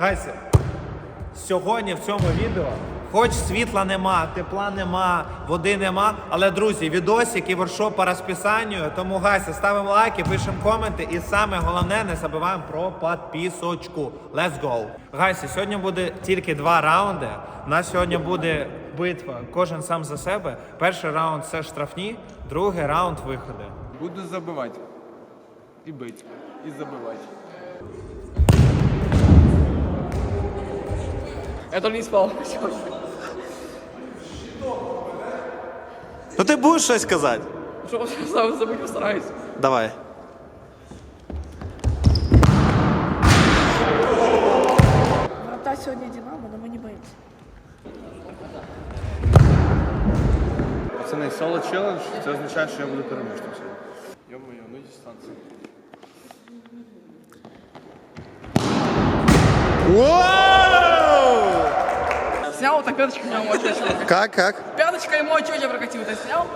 Гайся, сьогодні в цьому відео, хоч світла нема, тепла нема, води нема, але друзі, відосик і воршоп по розписанню. Тому гайся, ставимо лайки, пишемо коменти. І саме головне, не забуваємо про підписочку. Let's go! Гайся, сьогодні буде тільки два раунди. У нас сьогодні буде битва. Кожен сам за себе. Перший раунд це штрафні, другий раунд виходи. Буду забивати. І бити. І забивати. Я только не спал. Ну ти будеш щось казати? Что сам забыть постараюсь. Давай. Врата сьогодні Динамо, але ми не боїмося. Пацани, соло челендж, це означає, що я буду переможцем сьогодні. Йо-моє, ну дистанція. Снял, так пяточка у меня мой тетя. Как, как? Пяточка ему тетя прокатила. Ты снял?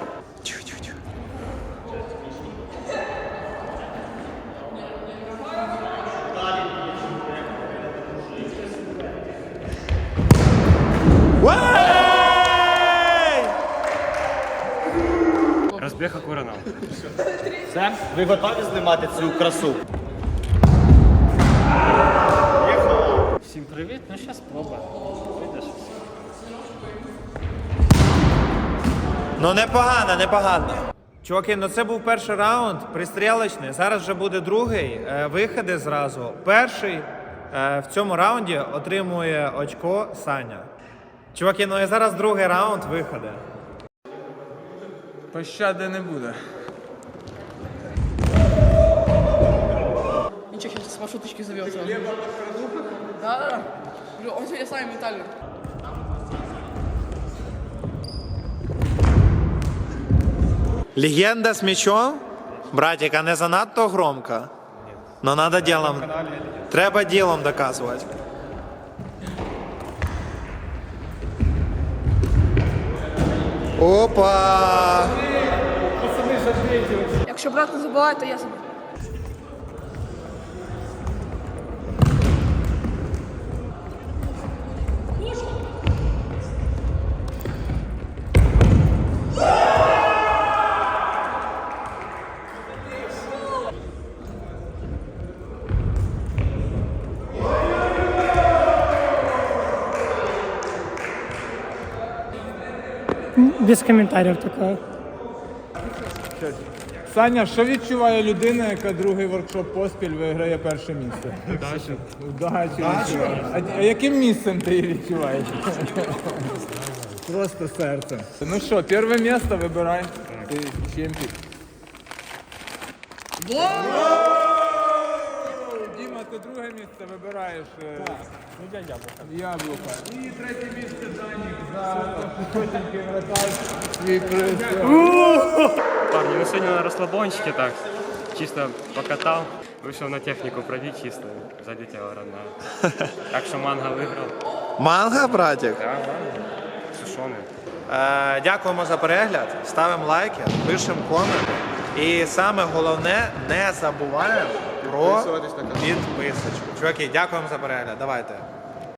Розбіг акура нам. Все? Ви готові знімати цю красу? Всім привіт, ну зараз спроба. Ну непогано, непогано. Чуваки, ну це був перший раунд, пристрілочний. Зараз вже буде другий. Е, виходи зразу. Перший е, в цьому раунді отримує очко Саня. Чуваки, ну і зараз другий раунд виходи. Пощади не буде. Ничего, сейчас с маршруточки зовет. Да, да, да. Говорю, Он сегодня с нами ментальный. Легенда с мечом? Братик, а не занадто громко. Но треба делом. Треба ділом доказывать. Опа! Якщо брат не забуває, то я забув. Без комментариев такое. Саня, що відчуває людина, яка другий воркшоп поспіль виграє перше місце? Удачі. Удачі. відчуває. А, а яким місцем ти її відчуваєш? Просто серцем. Ну що, перше місце вибирай. Ти чемпіон. Діма, ти друге місце вибираєш. Так. Ну, яблука. Яблука. І третє місце Данік Парні, ну сьогодні на розслабончике так. Чисто покатав. Вийшов на техніку пробіг чисто. Залетіла родна. Так що манга виграв. Манга, братик. Да, манга. Сушоний. Е, дякуємо за перегляд. Ставимо лайки, пишемо коменти. І саме головне, не забуваємо про підписочку. Чуваки, дякуємо за перегляд. Давайте.